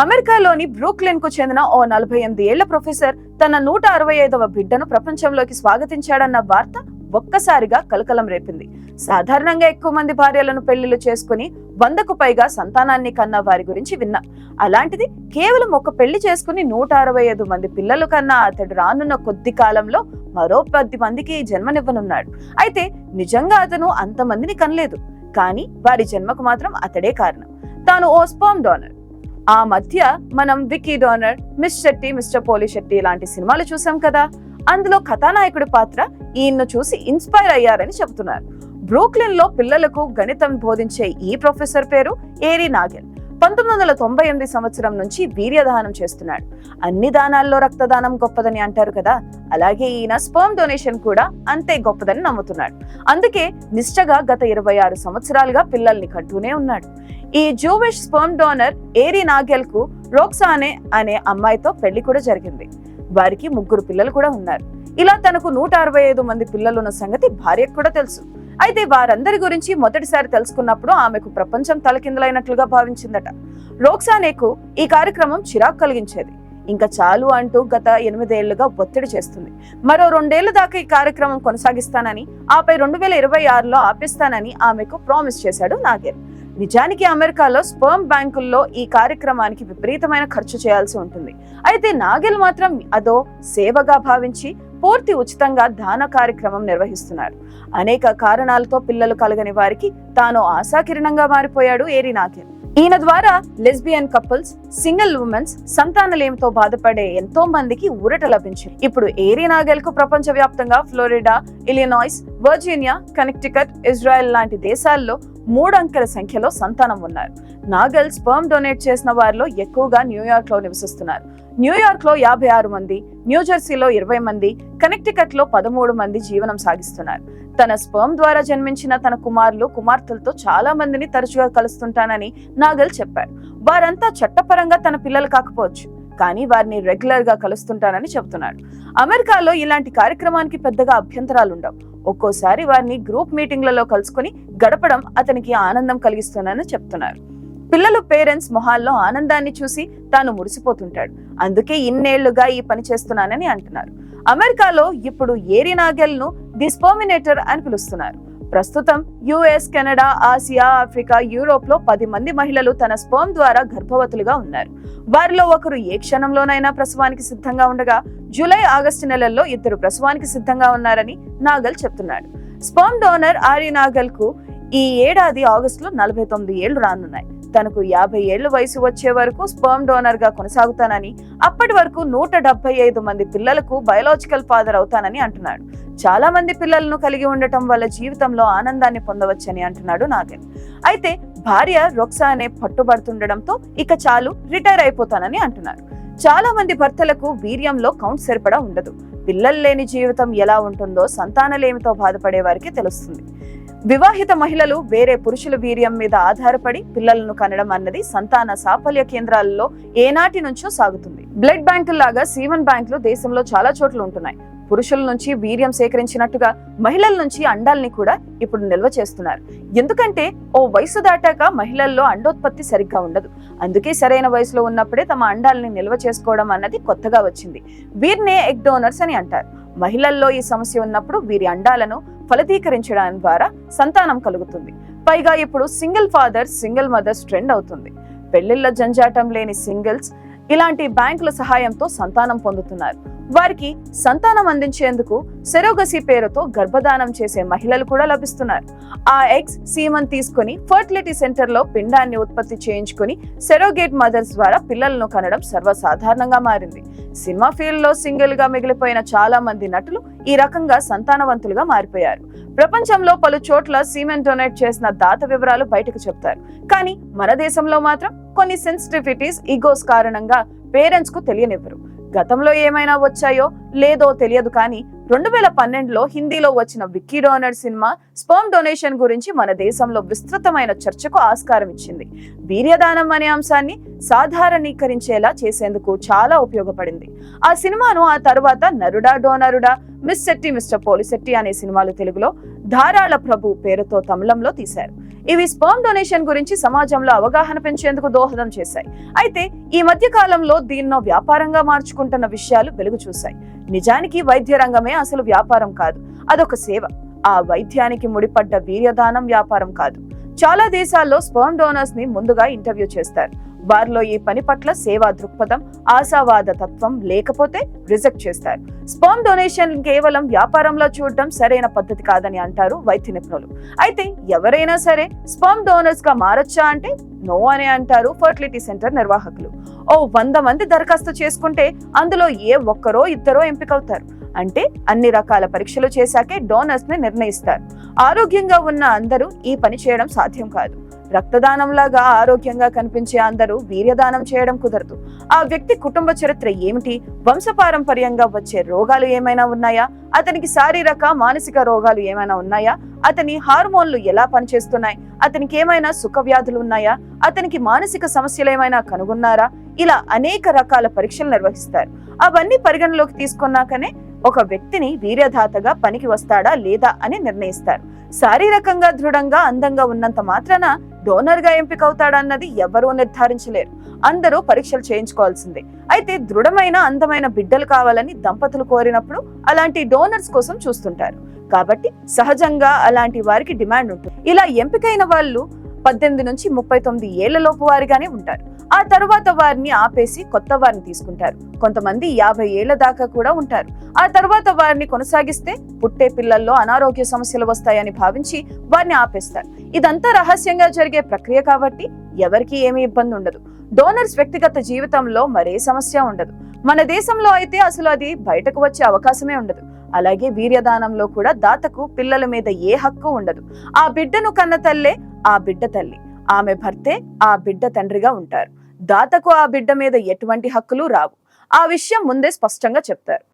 అమెరికాలోని బ్రూక్లిన్కు చెందిన ఓ నలభై ఎనిమిది ఏళ్ళ ప్రొఫెసర్ తన నూట అరవై ఐదవ బిడ్డను ప్రపంచంలోకి స్వాగతించాడన్న వార్త ఒక్కసారిగా కలకలం రేపింది. సాధారణంగా ఎక్కువ మంది భార్యలను పెళ్ళిళ్ళు చేసుకుని వందకు పైగా సంతానాన్ని కన్న వారి గురించి విన్నా. అలాంటిది కేవలం ఒక పెళ్ళి చేసుకుని నూట అరవై ఐదు మంది పిల్లలు కన్నా అతడు రానున్న కొద్ది కాలంలో మరో పది మందికి జన్మనివ్వనున్నాడు. అయితే నిజంగా అతను అంతమందిని కనలేదు. కానీ వారి జన్మకు మాత్రం అతడే కారణం. తాను ఓ స్పర్మ్ డోనర్. ఆ మధ్య మనం Vicky donor miss Shetty mister Poli Shetty లాంటి సినిమాలు చూసాం కదా. అందులో కథానాయకుడి పాత్ర ఈయన్ను చూసి ఇన్స్పైర్ అయ్యారని చెబుతున్నారు. బ్రూక్లిన్లో పిల్లలకు గణితం బోధించే ఈ ప్రొఫెసర్ పేరు ఏరి నాగెల్. పంతొమ్మిది వందల తొంభై ఎనిమిది సంవత్సరం నుంచి వీర్యదానం చేస్తున్నాడు. అన్ని దానాల్లో రక్తదానం గొప్పదని అంటారు కదా అలాగే ఈయన స్పర్మ్ డొనేషన్ కూడా అంతే గొప్పదని నమ్ముతున్నాడు. అందుకే నిష్ఠగా గత ఇరవై ఆరు సంవత్సరాలుగా పిల్లల్ని కంటూనే ఉన్నాడు. ఈ జూవిష్ స్పర్మ్ డోనర్ ఏరి నాగెల్కు రోక్సానే అనే అమ్మాయితో పెళ్ళి కూడా జరిగింది. వారికి ముగ్గురు పిల్లలు కూడా ఉన్నారు. ఇలా తనకు నూట అరవై ఐదు మంది పిల్లలున్న సంగతి భార్యకు కూడా తెలుసు. అయితే వారందరి గురించి మొదటిసారి తెలుసుకున్నప్పుడు ఆమెకు ప్రపంచం తలకిందులైనట్లుగా భావించిందట. రోక్సానేకు ఈ కార్యక్రమం చిరాకు కలిగించేది. ఇంకా చాలు అంటూ గత ఎనిమిదేళ్ళుగా ఒత్తిడి చేస్తుంది. మరో రెండేళ్ళ దాకా ఈ కార్యక్రమం కొనసాగిస్తానని ఆపై రెండు వేల ఇరవై ఆరులో ఆపిస్తానని ఆమెకు ప్రామిస్ చేశాడు నాగేర్. నిజానికి అమెరికాలో స్పర్మ్ బ్యాంకుల్లో ఈ కార్యక్రమానికి విపరీతమైన ఖర్చు చేయాల్సి ఉంటుంది. అయితే నాగెల్ మాత్రం అదో సేవగా భావించి పూర్తి ఉచితంగా దాన కార్యక్రమం నిర్వహిస్తున్నారు. అనేక కారణాలతో పిల్లలు కలగని వారికి తాను ఆశాకిరణంగా మారిపోయాడు ఏరి నాగెల్ ఈయన ద్వారా లెస్బియన్ కపుల్స్ సింగిల్ ఉమెన్స్ సంతానలేమితో బాధపడే ఎంతో మందికి ఊరట లభించింది. ఇప్పుడు ఏరి నాగెల్కు ప్రపంచ వ్యాప్తంగా Florida Illinois Virginia Connecticut Israel లాంటి దేశాల్లో మూడంకెల సంఖ్యలో సంతానం ఉన్నారు. నాగల్ స్పర్మ్ డొనేట్ చేసిన వారిలో ఎక్కువగా న్యూయార్క్లో నివసిస్తున్నారు. న్యూయార్క్లో యాభై ఆరు మంది న్యూజెర్సీలో ఇరవై మంది కనెక్టికట్లో పదమూడు మంది జీవనం సాగిస్తున్నారు. తన స్పర్మ్ ద్వారా జన్మించిన తన కుమారులు కుమార్తెలతో చాలా మందిని తరచుగా కలుస్తుంటానని నాగల్ చెప్పారు వారంతా చట్టపరంగా తన పిల్లలు కాకపోవచ్చు కానీ వారిని రెగ్యులర్గా కలుస్తుంటానని చెబుతున్నాడు. అమెరికాలో ఇలాంటి కార్యక్రమానికి పెద్దగా అభ్యంతరాలు ఉండవు. ఒక్కోసారి వారిని గ్రూప్ మీటింగ్లలో కలుసుకుని గడపడం అతనికి ఆనందం కలిగిస్తుందని చెప్తున్నారు. పిల్లలు పేరెంట్స్ మొహాల్లో ఆనందాన్ని చూసి తాను మురిసిపోతుంటాడు. అందుకే ఇన్నేళ్ళుగా ఈ పని చేస్తున్నానని అంటున్నారు. అమెరికాలో ఇప్పుడు ఏరి నాగెల్ను డిస్పోమినేటర్ అని పిలుస్తున్నారు. ప్రస్తుతం యుఎస్ కెనడా ఆసియా ఆఫ్రికా యూరోప్లో పది మంది మహిళలు తన స్పోమ్ ద్వారా గర్భవతులుగా ఉన్నారు. వారిలో ఒకరు ఏ క్షణంలోనైనా ప్రసవానికి సిద్ధంగా ఉండగా జూలై ఆగస్టు నెలల్లో ఇద్దరు ప్రసవానికి సిద్ధంగా ఉన్నారని నాగల్ చెప్తున్నాడు. స్పోమ్ డోనర్ ఆరి నాగల్కు ఈ ఏడాది ఆగస్టులో నలభై తొమ్మిది ఏళ్ళు రానున్నాయి. తనకు యాభై ఏళ్ళ వయసు వచ్చే వరకు స్పర్మ్ డోనర్గా కొనసాగుతానని అప్పటి వరకు నూట డెబ్బై ఐదు మంది పిల్లలకు బయోలాజికల్ ఫాదర్ అవుతానని అంటున్నాడు. చాలా మంది పిల్లలను కలిగి ఉండటం వల్ల జీవితంలో ఆనందాన్ని పొందవచ్చని అంటున్నాడు నాగన్. అయితే భార్య రొక్సా అనే పట్టుబడుతుండడంతో ఇక చాలు రిటైర్ అయిపోతానని అంటున్నారు చాలా మంది భర్తలకు వీర్యంలో కౌంట్ సరిపడా ఉండదు. పిల్లలు లేని జీవితం ఎలా ఉంటుందో సంతానలేమితో బాధపడే వారికి తెలుస్తుంది. వివాహిత మహిళలు వేరే పురుషుల వీర్యం మీద ఆధారపడి పిల్లలను కనడం అన్నది సంతాన సాఫల్య కేంద్రాలలో ఏనాటి నుంచో సాగుతుంది. బ్లడ్ బ్యాంకుల్లాగా సీమన్ బ్యాంకులు దేశంలో చాలా చోట్ల ఉంటున్నాయి. పురుషుల నుంచి వీర్యం సేకరించినట్టుగా మహిళల నుంచి అండాల్ని కూడా ఇప్పుడు నిల్వ చేస్తున్నారు. ఎందుకంటే ఓ వయసు దాటాక మహిళల్లో అండోత్పత్తి సరిగ్గా ఉండదు. అందుకే సరైన వయసులో ఉన్నప్పుడే తమ అండాల్ని నిల్వ చేసుకోవడం అన్నది కొత్తగా వచ్చింది. వీరినే ఎగ్ డోనర్స్ అని అంటారు. మహిళల్లో ఈ సమస్య ఉన్నప్పుడు వీరి అండాలను ఫలదీకరించడం ద్వారా సంతానం కలుగుతుంది. పైగా ఇప్పుడు single father single mothers trend అవుతుంది. పెళ్ళిళ్ళ జంజాటం లేని సింగిల్స్ ఇలాంటి బ్యాంకుల సహాయంతో సంతానం పొందుతున్నారు. వారికి సంతానం అందించేందుకు సెరోగసి పేరుతో గర్భదానం చేసే మహిళలు కూడా లభిస్తున్నారు. ఆ ఎగ్స్ సీమన్ తీసుకుని ఫర్టిలిటీ సెంటర్లో పిండాన్ని ఉత్పత్తి చేయించుకుని సెరోగేట్ మదర్స్ ద్వారా పిల్లలను కనడం సర్వసాధారణంగా మారింది. సినిమా ఫీల్డ్లో సింగిల్గా మిగిలిపోయిన చాలా మంది నటులు ఈ రకంగా సంతానవంతులుగా మారిపోయారు. ప్రపంచంలో పలు చోట్ల సిమెంట్ డొనేట్ చేసిన దాత వివరాలు బయటకు చెప్తారు. కానీ మన దేశంలో మాత్రం కొన్ని సెన్సిటివిటీస్ ఈగోస్ కారణంగా పేరెంట్స్కు తెలియనివ్వరు. గతంలో ఏమైనా వచ్చాయో లేదో తెలియదు కానీ రెండు వేల పన్నెండులో హిందీలో వచ్చిన Vicky donor cinema sperm donation గురించి మన దేశంలో విస్తృతమైన చర్చకు ఆస్కారం ఇచ్చింది. వీర్యదానం అనే అంశాన్ని సాధారణీకరించేలా చేసేందుకు చాలా ఉపయోగపడింది. ఆ సినిమాను ఆ తర్వాత నరుడా డోనరుడా మిస్ శెట్టి మిస్టర్ పోలిశెట్టి అనే సినిమాలు తెలుగులో ధారాళ ప్రభు పేరుతో తమిళంలో తీశారు. ఇవి స్పర్మ్ డొనేషన్ గురించి సమాజంలో అవగాహన పెంచేందుకు దోహదం చేశాయి. అయితే ఈ మధ్య కాలంలో దీన్నో వ్యాపారంగా మార్చుకుంటున్న విషయాలు వెలుగు చూశాయి నిజానికి వైద్య రంగమే అసలు వ్యాపారం కాదు అదొక సేవ. ఆ వైద్యానికి ముడిపడ్డ వీర్యదానం వ్యాపారం కాదు. చాలా దేశాల్లో స్పర్మ్ డోనర్స్ని ముందుగా ఇంటర్వ్యూ చేస్తారు. వారిలో ఈ పని పట్ల సేవా దృక్పథం ఆశావాద తత్వం లేకపోతే రిజెక్ట్ చేస్తారు. స్పర్మ్ డొనేషన్ కేవలం వ్యాపారంలో చూడటం సరైన పద్ధతి కాదని అంటారు వైద్య నిపుణులు. అయితే ఎవరైనా సరే స్పర్మ్ డోనర్స్గా మారొచ్చా అంటే నో అని అంటారు ఫర్టిలిటీ సెంటర్ నిర్వాహకులు. ఓ వంద మంది దరఖాస్తు చేసుకుంటే అందులో ఏ ఒక్కరో ఇద్దరో ఎంపికవుతారు. అంటే అన్ని రకాల పరీక్షలు చేశాకే డోనర్స్ని నిర్ణయిస్తారు. ఆరోగ్యంగా ఉన్న అందరూ ఈ పని చేయడం సాధ్యం కాదు. రక్తదానం లాగా ఆరోగ్యంగా కనిపించే అందరూ వీర్యదానం చేయడం కుదరదు. ఆ వ్యక్తి కుటుంబ చరిత్ర ఏమిటి? వంశపారంపర్యంగా వచ్చే రోగాలు ఏమైనా ఉన్నాయా? అతనికి శారీరక మానసిక రోగాలు ఏమైనా ఉన్నాయా? అతని హార్మోన్లు ఎలా పనిచేస్తున్నాయి? అతనికి ఏమైనా సుఖ వ్యాధులు ఉన్నాయా? అతనికి మానసిక సమస్యలు ఏమైనా కనుగొన్నారా? ఇలా అనేక రకాల పరీక్షలు నిర్వహిస్తారు. అవన్నీ పరిగణలోకి తీసుకున్నాకనే ఒక వ్యక్తిని వీర్యధాతగా పనికి వస్తాడా లేదా అని నిర్ణయిస్తారు. శారీరకంగా దృఢంగా అందంగా ఉన్నంత మాత్రాన డోనర్గా ఎంపిక అన్నది ఎవరూ నిర్ధారించలేరు. అందరూ పరీక్షలు చేయించుకోవాల్సిందే. అయితే దృఢమైన అందమైన బిడ్డలు కావాలని దంపతులు కోరినప్పుడు అలాంటి డోనర్స్ కోసం చూస్తుంటారు. కాబట్టి సహజంగా అలాంటి వారికి డిమాండ్ ఉంటుంది. ఇలా ఎంపికైన వాళ్ళు పద్దెనిమిది నుంచి ముప్పై తొమ్మిది ఏళ్ళ లోపు వారిగానే ఉంటారు. ఆ తరువాత వారిని ఆపేసి కొత్త వారిని తీసుకుంటారు. కొంతమంది యాభై ఏళ్ళ దాకా కూడా ఉంటారు. ఆ తర్వాత వారిని కొనసాగిస్తే పుట్టే పిల్లల్లో అనారోగ్య సమస్యలు వస్తాయని భావించి వారిని ఆపేస్తారు. ఇదంతా రహస్యంగా జరిగే ప్రక్రియ కాబట్టి ఎవరికి ఏమీ ఇబ్బంది ఉండదు. డోనర్స్ వ్యక్తిగత జీవితంలో మరే సమస్య ఉండదు. మన దేశంలో అయితే అసలు అది బయటకు వచ్చే అవకాశమే ఉండదు. అలాగే వీర్యదానంలో కూడా దాతకు పిల్లల మీద ఏ హక్కు ఉండదు. ఆ బిడ్డను కన్న తల్లే ఆ బిడ్డ తల్లి. ఆమె భర్తే ఆ బిడ్డ తండ్రిగా ఉంటారు. దాతకు ఆ బిడ్డ మీద ఎటువంటి హక్కులు రావు. ఆ విషయం ముందే స్పష్టంగా చెప్తారు.